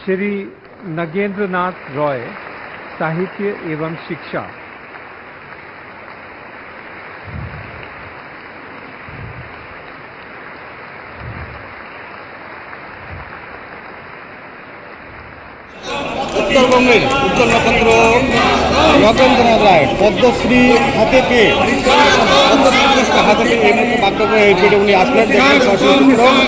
श्री नगेंद्र नाथ रॉय साहित्य एवं शिक्षा উত্তরবঙ্গের উজ্জ্বল নক্ষত্র নগেন্দ্রনাথ রায় পদ্মশ্রী হাতে পেয়ে পদ্মশ্রী পুরস্কার হাতে পেয়ে এই মুহূর্তে বাক্যবে পেটে উনি আসলেন দেখলেন সরাসরি চিত্র।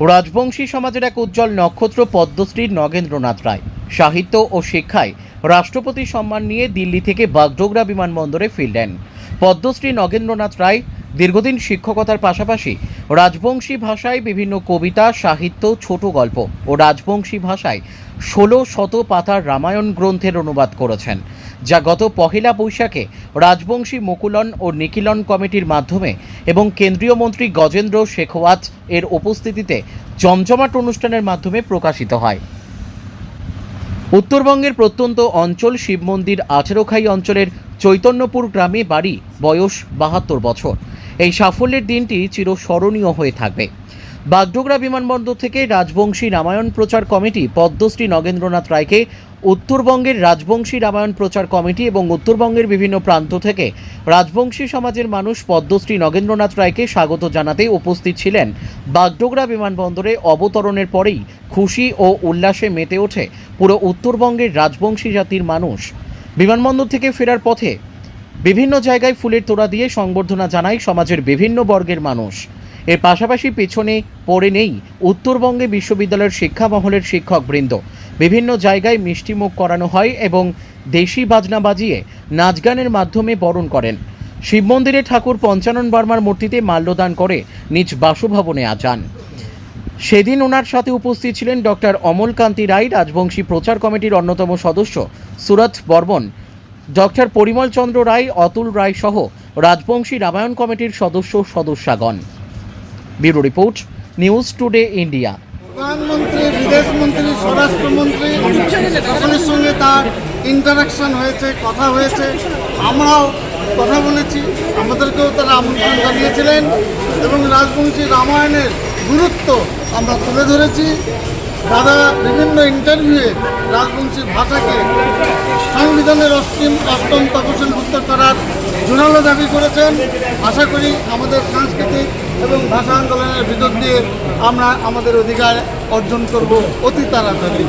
রাজবংশী সমাজের এক উজ্জ্বল নক্ষত্র পদ্মশ্রী নগেন্দ্রনাথ রায়। সাহিত্য ও শিক্ষায় রাষ্ট্রপতি সম্মান নিয়ে দিল্লি থেকে বাগডোগরা বিমানবন্দরে ফিরলেন। পদ্মশ্রী নগেন্দ্রনাথ রায় দীর্ঘদিন শিক্ষকতার পাশাপাশি রাজবংশী ভাষায় বিভিন্ন কবিতা, সাহিত্য, ছোট গল্প ও রাজবংশী ভাষায় ষোলো শত পাতার রামায়ণ গ্রন্থের অনুবাদ করেছেন। যা গত পহেলা বৈশাখে রাজবংশী মুকুলন ও নিকিলন কমিটির মাধ্যমে এবং কেন্দ্রীয় মন্ত্রী গজেন্দ্র শেখওয়াত এর উপস্থিতিতে জমজমাট অনুষ্ঠানের মাধ্যমে প্রকাশিত হয়। উত্তরবঙ্গের প্রত্যন্ত অঞ্চল শিব মন্দির আঠেরোখাই অঞ্চলের চৈতন্যপুর গ্রামে বাড়ি বয়স বাহাত্তর বছর। এই সাফল্যের দিনটি চিরস্মরণীয় হয়ে থাকবে। বাগডোগরা বিমানবন্দর থেকে রাজবংশী রামায়ণ প্রচার কমিটি পদ্মশ্রী নগেন্দ্রনাথ রায়কে উত্তরবঙ্গের রাজবংশী রামায়ণ প্রচার কমিটি এবং উত্তরবঙ্গের বিভিন্ন প্রান্ত থেকে রাজবংশী সমাজের মানুষ পদ্মশ্রী নগেন্দ্রনাথ রায়কে স্বাগত জানাতে উপস্থিত ছিলেন। বাগডোগরা বিমানবন্দরে অবতরণের পরেই খুশি ও উল্লাসে মেতে ওঠে পুরো উত্তরবঙ্গের রাজবংশী জাতির মানুষ। বিমানবন্দর থেকে ফেরার পথে বিভিন্ন জায়গায় ফুলের তোড়া দিয়ে সংবর্ধনা জানায় সমাজের বিভিন্ন বর্গের মানুষ। এর পাশাপাশি পেছনে পড়ে নেই উত্তরবঙ্গে বিশ্ববিদ্যালয়ের শিক্ষা মহলের শিক্ষকবৃন্দ। বিভিন্ন জায়গায় মিষ্টিমুখ করানো হয় এবং দেশি বাজনা বাজিয়ে নাচ গানের মাধ্যমে বরণ করেন। শিব মন্দিরে ঠাকুর পঞ্চানন বর্মার মূর্তিতে মাল্যদান করে নিজ বাসভবনে আ যান। সেদিন ওনার সাথে উপস্থিত ছিলেন ডক্টর অমলকান্তি রায়, রাজবংশী প্রচার কমিটির অন্যতম সদস্য সুরত বর্মন। ডক্টর পরিমল চন্দ্র রায়, অতুল রায় সহ রাজবংশী রামায়ণ কমিটির সদস্য সদস্যাগণ। Bureau report, news today India. প্রধানমন্ত্রী বিদেশ মন্ত্রী স্বরাষ্ট্রমন্ত্রী, সকলের সঙ্গে তার ইন্টারাকশন হয়েছে, কথা হয়েছে। আমরাও কথা বলেছি, আমাদেরকেও তারা আমন্ত্রণ জানিয়েছিলেন এবং রাজবংশী রামায়ণের গুরুত্ব আমরা তুলে ধরেছি। দাদা বিভিন্ন ইন্টারভিউয়ে রাজবংশীর ভাষাকে সংবিধানের অষ্টম অষ্টম তপশিলভুক্ত করার জোরালো দাবি করেছেন। আশা করি আমাদের সাংস্কৃতিক এবং ভাষা আন্দোলনের ভিতর দিয়ে আমরা আমাদের অধিকার অর্জন করব অতি তাড়াতাড়ি।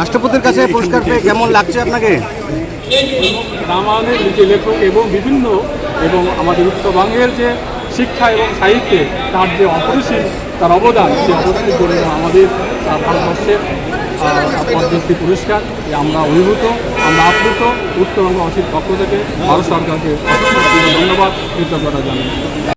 রাষ্ট্রপতির কাছে পুরস্কার পেয়ে কেমন লাগছে আপনাকে? রামায়ণের যে লেখক এবং বিভিন্ন এবং আমাদের উত্তরবঙ্গের যে শিক্ষা এবং সাহিত্যে তার যে অপরিসীম তার অবদান, সে অবদানের জন্য আমাদের ভারতবর্ষের পদ্মশ্রী পুরস্কার। আমরা অভিভূত, আমরা আপ্লুত। উত্তরবঙ্গ অসীর পক্ষ থেকে ভারত সরকারকে অসংখ্য ধন্যবাদ, কৃতজ্ঞতা জানাই।